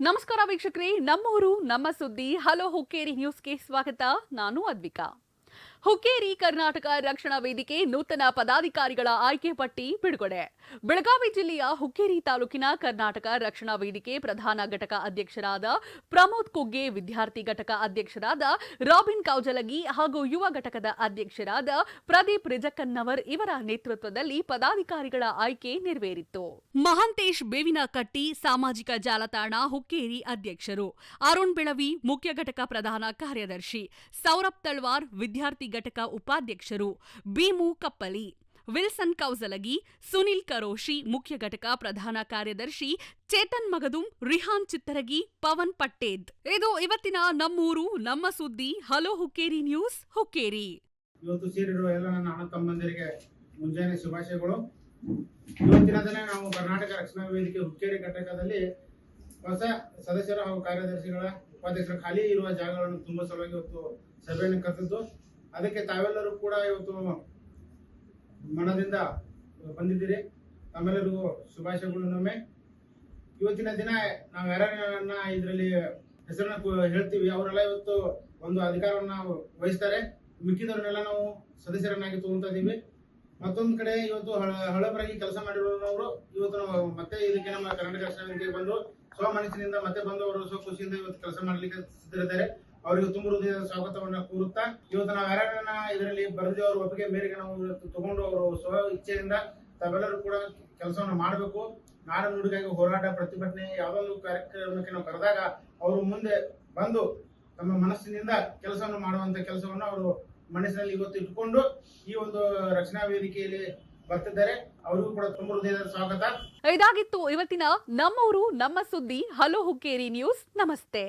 ನಮಸ್ಕಾರ ವೀಕ್ಷಕರೇ ನಮ್ಮೂರು ನಮ್ಮ ಸುದ್ದಿ ಹಲೋ ಹುಕ್ಕೇರಿ ನ್ಯೂಸ್ಗೆ ಸ್ವಾಗತ. ನಾನು ಅದ್ವಿಕಾ. ಹುಕ್ಕೇರಿ ಕರ್ನಾಟಕ ರಕ್ಷಣಾ ವೇದಿಕೆ ನೂತನ ಪದಾಧಿಕಾರಿಗಳ ಆಯ್ಕೆ ಪಟ್ಟಿ ಬಿಡುಗಡೆ. ಬೆಳಗಾವಿ ಜಿಲ್ಲೆಯ ಹುಕ್ಕೇರಿ ತಾಲೂಕಿನ ಕರ್ನಾಟಕ ರಕ್ಷಣಾ ವೇದಿಕೆ ಪ್ರಧಾನ ಘಟಕ ಅಧ್ಯಕ್ಷರಾದ ಪ್ರಮೋದ್ ಕುಗ್ಗೆ, ವಿದ್ಯಾರ್ಥಿ ಘಟಕ ಅಧ್ಯಕ್ಷರಾದ ರಾಬಿನ್ ಕೌಜಲಗಿ ಹಾಗೂ ಯುವ ಘಟಕದ ಅಧ್ಯಕ್ಷರಾದ ಪ್ರದೀಪ್ ರಿಜಕ್ಕನ್ನವರ್ ಇವರ ನೇತೃತ್ವದಲ್ಲಿ ಪದಾಧಿಕಾರಿಗಳ ಆಯ್ಕೆ ನೆರವೇರಿತ್ತು. ಮಹಾಂತೇಶ್ ಬೇವಿನ ಕಟ್ಟಿ ಸಾಮಾಜಿಕ ಜಾಲತಾಣ ಹುಕ್ಕೇರಿ ಅಧ್ಯಕ್ಷರು. ಅರುಣ್ ಬೆಳವಿ, ಮುಖ್ಯ ಘಟಕ ಪ್ರಧಾನ ಕಾರ್ಯದರ್ಶಿ. ಸೌರಭ್ ತಳ್ವಾರ್, ವಿದ್ಯಾರ್ಥಿ ಘಟಕ ಉಪಾಧ್ಯಕ್ಷರು ಭೀಮು ಕಪ್ಪಲಿ, ವಿಲ್ಸನ್ ಕೌಸಲಗಿ, ಸುನಿಲ್ ಕರೋಶಿ, ಮುಖ್ಯ ಘಟಕ ಪ್ರಧಾನ ಕಾರ್ಯದರ್ಶಿ ಚೇತನ್ ಮಗದುಂ, ರಿಹಾನ್ ಚಿತ್ತರಗಿ, ಪವನ್ ಪಟ್ಟೇದ್. ಇದು ಇವತ್ತಿನ ನಮ್ಮೂರು, ನಮ್ಮ ಸುದ್ದಿ. Hello Hukkeri news, Hukkeri. ಇವತ್ತು ಸೇರಿರುವ ಎಲ್ಲ ನನ್ನ ಅಣ್ಣ ತಮ್ಮಂದಿರಿಗೆ ಮುಂಜಾನೆ ಶುಭಾಶಯಗಳು. ಇವತ್ತಿನ ದಿನ ನಾವು ಕರ್ನಾಟಕ ರಕ್ಷಣಾ ವೇದಿಕೆ ಹುಕ್ಕೇರಿ ಘಟಕದಲ್ಲಿ ಹೊಸ ಸದಸ್ಯರ ಹಾಗೂ ಕಾರ್ಯದರ್ಶಿಗಳ ಉಪಾಧ್ಯಕ್ಷರ ಖಾಲಿ ಇರುವ ಜಾಗಗಳನ್ನು ತುಂಬಾ ಸಲುವಾಗಿ ಇವತ್ತು ಸಭೆಯನ್ನು ಕರೆದಿದ್ದು ಅದಕ್ಕೆ ತಾವೆಲ್ಲರೂ ಕೂಡ ಇವತ್ತು ಮನದಿಂದ ಬಂದಿದ್ದೀರಿ. ತಮ್ಮೆಲ್ಲರಿಗೂ ಶುಭಾಶಯಗಳು. ಇನ್ನೊಮ್ಮೆ ಇವತ್ತಿನ ದಿನ ನಾವು ಯಾರನ್ನ ಇದರಲ್ಲಿ ಹೆಸರನ್ನ ಹೇಳ್ತೀವಿ, ಅವರೆಲ್ಲ ಇವತ್ತು ಒಂದು ಅಧಿಕಾರವನ್ನ ವಹಿಸ್ತಾರೆ. ಮಿಕ್ಕಿದವ್ರನ್ನೆಲ್ಲ ನಾವು ಸದಸ್ಯರನ್ನಾಗಿ ತಗೊಂತ ಇದೀವಿ ಮತ್ತೊಂದು ಕಡೆ ಇವತ್ತು ಹಳ- ಹಳಬರಾಗಿ ಕೆಲಸ ಮಾಡಿರೋರು ಇವತ್ತು ನಾವು ಮತ್ತೆ ಇದಕ್ಕೆ ನಮ್ಮ ಕರ್ನಾಟಕ ರಕ್ಷಣಾ ವೇದಿಕೆಗೆ ಬಂದು ಮತ್ತೆ ಬಂದು ಅವರು ಸ್ವ ಖುಷಿಯಿಂದ ಇವತ್ತು ಕೆಲಸ ಮಾಡ್ಲಿಕ್ಕೆ ಸಿದ್ಧರಿದ್ದಾರೆ. ಅವರಿಗೆ ತುಂಬ ಹೃದಯದ ಸ್ವಾಗತವನ್ನ ಕೋರುತ್ತಾ, ಇವತ್ತು ನಾವು ಯಾರ್ಯಾರನ್ನ ಇದರಲ್ಲಿ ಬರೆದಿ ಅವರು ಒಪ್ಪಿಗೆ ಮೇರೆಗೆ ನಾವು ತಗೊಂಡು ಅವರು ಸ್ವ ಇಚ್ಛೆಯಿಂದ ತಾವೆಲ್ಲರೂ ಕೂಡ ಕೆಲಸವನ್ನು ಮಾಡಬೇಕು. ನಾಡು ನುಡಿಗಾಗಿ ಹೋರಾಟ, ಪ್ರತಿಭಟನೆ ಯಾವುದೋ ಕಾರ್ಯಕ್ರಮಕ್ಕೆ ನಾವು ಕರೆದಾಗ ಅವರು ಮುಂದೆ ಬಂದು ತಮ್ಮ ಮನಸ್ಸಿನಿಂದ ಕೆಲಸವನ್ನು ಮಾಡುವಂತ ಕೆಲಸವನ್ನು ಅವರು ಮನಸ್ಸಿನಲ್ಲಿ ಇವತ್ತು ಇಟ್ಕೊಂಡು ಈ ಒಂದು ರಕ್ಷಣಾ ವೇದಿಕೆಯಲ್ಲಿ ಬರ್ತಿದ್ದಾರೆ. ಅವರಿಗೂ ಕೂಡ ತುಂಬ ಹೃದಯದ ಸ್ವಾಗತ. ಇದಾಗಿತ್ತು ಇವತ್ತಿನ ನಮ್ಮೂರು, ನಮ್ಮ ಸುದ್ದಿ, ಹಲೋ ಹುಕ್ಕೇರಿ ನ್ಯೂಸ್. ನಮಸ್ತೆ.